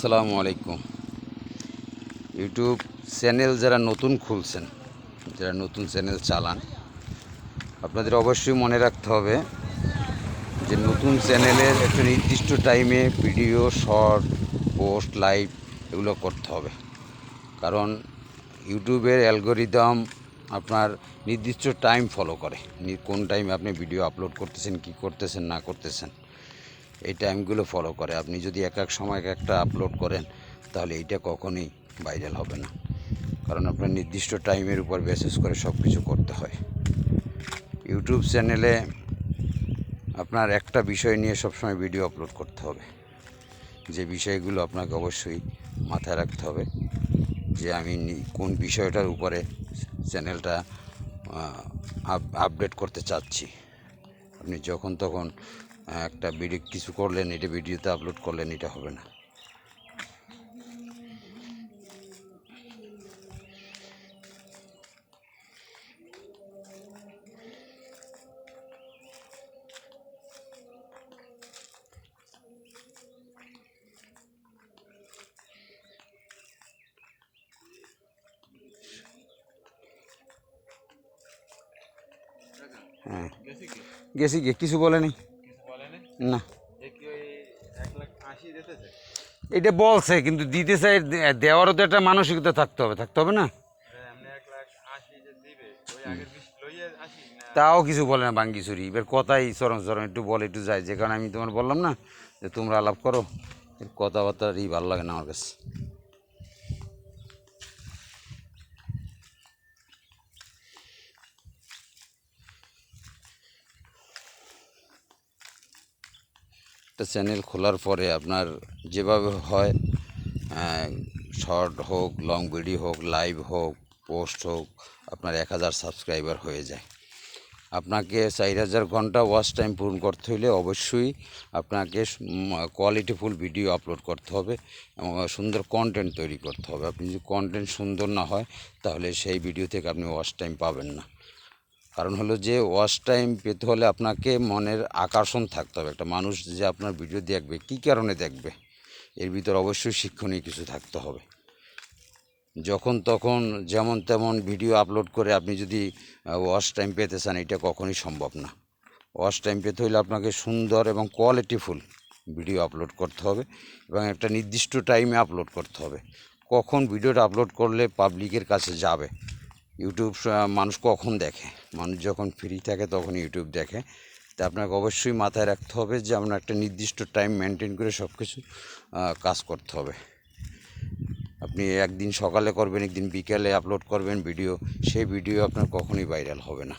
আসসালামু আলাইকুম। YouTube channel যারা নতুন খুলছেন, যারা নতুন চ্যানেল চালান, আপনাদের অবশ্যই মনে রাখতে হবে যে নতুন চ্যানেলের একটা নির্দিষ্ট টাইমে ভিডিও শর্ট পোস্ট লাইভ এগুলো করতে হবে। কারণ ইউটিউবের অ্যালগোরিদম আপনার নির্দিষ্ট টাইম ফলো করে কোন টাইমে আপনি ভিডিও আপলোড করতেছেন, কি করতেছেন, না করতেছেন। এই টাইমগুলো ফলো করে। আপনি যদি এক এক সময় এক একটা আপলোড করেন, তাহলে এইটা কখনোই ভাইরাল হবে না। কারণ আপনার নির্দিষ্ট টাইমের উপর বেসিস করে সব কিছু করতে হয়। ইউটিউব চ্যানেলে আপনার একটা বিষয় নিয়ে সবসময় ভিডিও আপলোড করতে হবে। যে বিষয়গুলো আপনাকে অবশ্যই মাথায় রাখতে হবে যে আমি কোন বিষয়টার উপরে চ্যানেলটা আপডেট করতে চাচ্ছি। আপনি যখন তখন একটা ভিডিও কিছু করলেন, এটা ভিডিওতে আপলোড করলেন, এটা হবে না। হ্যাঁ। গেছি গিয়ে কিছু বলেনি? না। এটা বলছে কিন্তু দিতে চাই দেওয়ারও তো একটা মানসিকতা থাকতে হবে থাকতে হবে না? এমনি এক লাখ আশি যে দিবে ওই আগের বিশ লইয়ে আসি না? তাও কিছু বলে না বাঙ্গি চুরি এবার কথাই চরম চরম একটু বলে একটু যায় যে কারণে আমি তোমার বললাম না যে তোমরা আলাপ করো কথাবার্তা কথাবার্তারই ভালো লাগে না আমার কাছে। একটা চ্যানেল খোলার পরে আপনার যেভাবে হয় শর্ট হোক, লং ভিডিও হোক, লাইভ হোক, পোস্ট হোক, আপনার এক হাজার সাবস্ক্রাইবার হয়ে যায়। আপনাকে চার হাজার ঘণ্টা ওয়াচ টাইম পূরণ করতে হলে অবশ্যই আপনাকে কোয়ালিটিফুল ভিডিও আপলোড করতে হবে এবং সুন্দর কন্টেন্ট তৈরি করতে হবে। আপনি যদি কন্টেন্ট সুন্দর না হয়, তাহলে সেই ভিডিও থেকে আপনি ওয়াচ টাইম পাবেন না। কারণ হলো যে ওয়াচ টাইম পেতে হলে আপনাকে মনের আকর্ষণ থাকতে হবে। একটা মানুষ যে আপনার ভিডিও দেখবে, কী কারণে দেখবে? এর ভিতর অবশ্যই শিক্ষণীয় কিছু থাকতে হবে। যখন তখন যেমন তেমন ভিডিও আপলোড করে আপনি যদি ওয়াচ টাইম পেতে চান, এটা কখনোই সম্ভব না। ওয়াচ টাইম পেতে হলে আপনাকে সুন্দর এবং কোয়ালিটিফুল ভিডিও আপলোড করতে হবে এবং একটা নির্দিষ্ট টাইমে আপলোড করতে হবে। কখন ভিডিওটা আপলোড করলে পাবলিকের কাছে যাবে? ইউটিউব মানুষ কখন দেখে? মানুষ যখন ফ্রি থাকে তখন ইউটিউব দেখে। তা আপনাকে অবশ্যই মাথায় রাখতে হবে যে আপনার একটা নির্দিষ্ট টাইম মেনটেন করে সব কিছু কাজ করতে হবে। আপনি একদিন সকালে করবেন, একদিন বিকেলে আপলোড করবেন ভিডিও সেই ভিডিও আপনার কখনোই ভাইরাল হবে না।